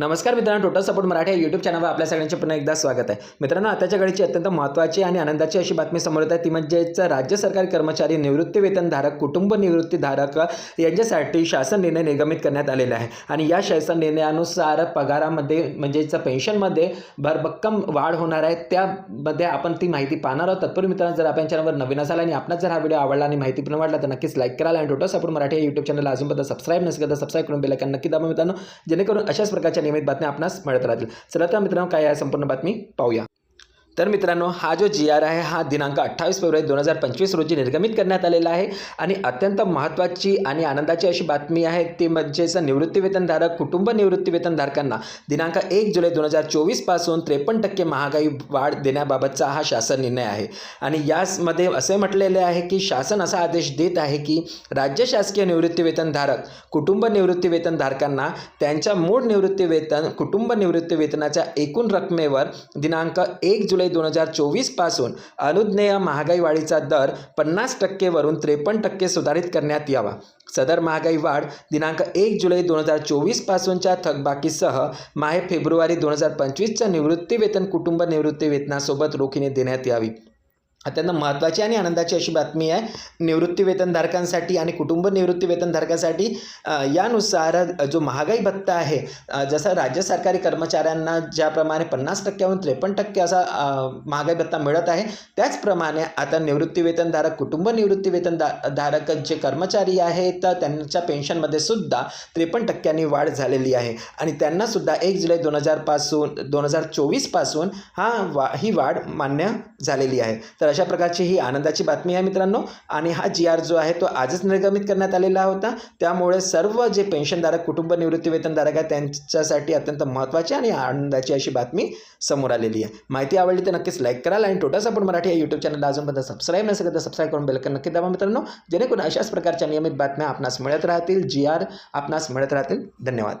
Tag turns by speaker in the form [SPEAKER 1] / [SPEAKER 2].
[SPEAKER 1] नमस्कार मित्रांनो total support Marathi YouTube चॅनलवर आपल्या सगळ्यांचे पुन्हा एकदा स्वागत आहे. मित्रांनो आताच्या घडीची अत्यंत महत्त्वाची आणि आनंदाची अशी बातमी समोर येत आहे. ती म्हणजेच राज्य सरकारी कर्मचारी निवृत्ती वेतनधारक कुटुंब निवृत्तीधारक यांच्यासाठी शासन निर्णय निर्गमित करण्यात आलेला आहे. आणि या शासन निर्णयानुसार पगारामध्ये म्हणजेच पेन्शनमध्ये भरभक्कम वाढ होणार आहे. त्यामध्ये आपण ती माहिती पाहणार आहोत. तत्पूर्वी मित्रांनो जर आपण चॅनलवर नवीन असाल आणि आपणास जर हा व्हिडिओ आवडला आणि माहिती पण वाटला तर नक्कीच लाईक कराल आणि टोटल सपोर्ट मराठी या यूट्यूब चॅनलला अजूनपर्यंत सबस्क्राईब नसेल तर सबस्क्राईब करून बेलायकन नक्की दाबा मित्रांनो. जेणेकरून अशाच प्रकारच्या नियमित बातम्या आपणास मिळत राहतील. चला तर मित्रांनो काय आहे संपूर्ण बातमी पाहूया. तर मित्रांनो हा जो जी आर आहे हा दिनांक अठ्ठावीस फेब्रुवारी दोन हजार पंचवीस रोजी निर्गमित करण्यात आलेला आहे. आणि अत्यंत महत्त्वाची आणि आनंदाची अशी बातमी आहे ती म्हणजेच निवृत्तीवेतनधारक कुटुंब निवृत्तीवेतनधारकांना दिनांक एक जुलै दोन हजार चोवीसपासून त्रेपन्न टक्के महागाई वाढ देण्याबाबतचा हा शासन निर्णय आहे. आणि यामध्ये असे म्हटलेले आहे की शासन असा आदेश देत आहे की राज्य शासकीय निवृत्तीवेतनधारक कुटुंब निवृत्तीवेतनधारकांना त्यांच्या मूळ निवृत्तीवेतन कुटुंब निवृत्तीवेतनाच्या एकूण रकमेवर दिनांक एक जुलै दोन हजार चोवीसपासून अनुज्ञेय महागाई वाढीचा दर पन्नास टक्केवरून त्रेपन्न टक्के सुधारित करण्यात यावा. सदर महागाई वाढ दिनांक एक जुलै दोन हजार चोवीसपासूनच्या थकबाकीसह माहे फेब्रुवारी दोन हजार पंचवीसच्या निवृत्तीवेतन कुटुंब निवृत्ती वेतनासोबत रोखीने देण्यात यावी. अत्यंत महत्त्वाची आणि आनंदाची अशी बातमी आहे. निवृत्तीवेतनधारकांसाठी आणि कुटुंब निवृत्तीवेतनधारकांसाठी यानुसार जो महागाई भत्ता आहे जसं राज्य सरकारी कर्मचाऱ्यांना ज्याप्रमाणे पन्नास टक्क्याहून त्रेपन्न टक्के असा महागाई भत्ता मिळत आहे त्याचप्रमाणे आता निवृत्तीवेतनधारक कुटुंब निवृत्तीवेतन दा धारक जे कर्मचारी आहेत तर त्यांच्या पेन्शनमध्ये सुद्धा त्रेपन्न टक्क्यांनी वाढ झालेली आहे. आणि त्यांनासुद्धा एक जुलै दोन हजारपासून दोन हजार चोवीसपासून हा वा ही वाढ मान्य झालेली आहे. तर अशा प्रकारची ही आनंदाची बातमी आहे मित्रांनो. आणि हा जी आर जो आहे तो आजच निर्गमित करण्यात आलेला होता. त्यामुळे सर्व जे पेन्शनधारक कुटुंब निवृत्तीवेतनधारक आहे आहेत त्यांच्यासाठी अत्यंत महत्त्वाची आणि आनंदाची अशी बातमी समोर आलेली आहे. माहिती आवडली तर नक्कीच लाईक कराल आणि टोटल सपोर्ट मराठी या यूट्यूब चॅनलला अजूनपर्यंत सबस्क्राईब नसेल तर सबस्क्राईब करून बेलकन नक्की दाबा मित्रांनो. जेणेकरून अशाच प्रकारच्या नियमित बातम्या आपणास मिळत राहतील. जी आर आपणास मिळत राहतील. धन्यवाद.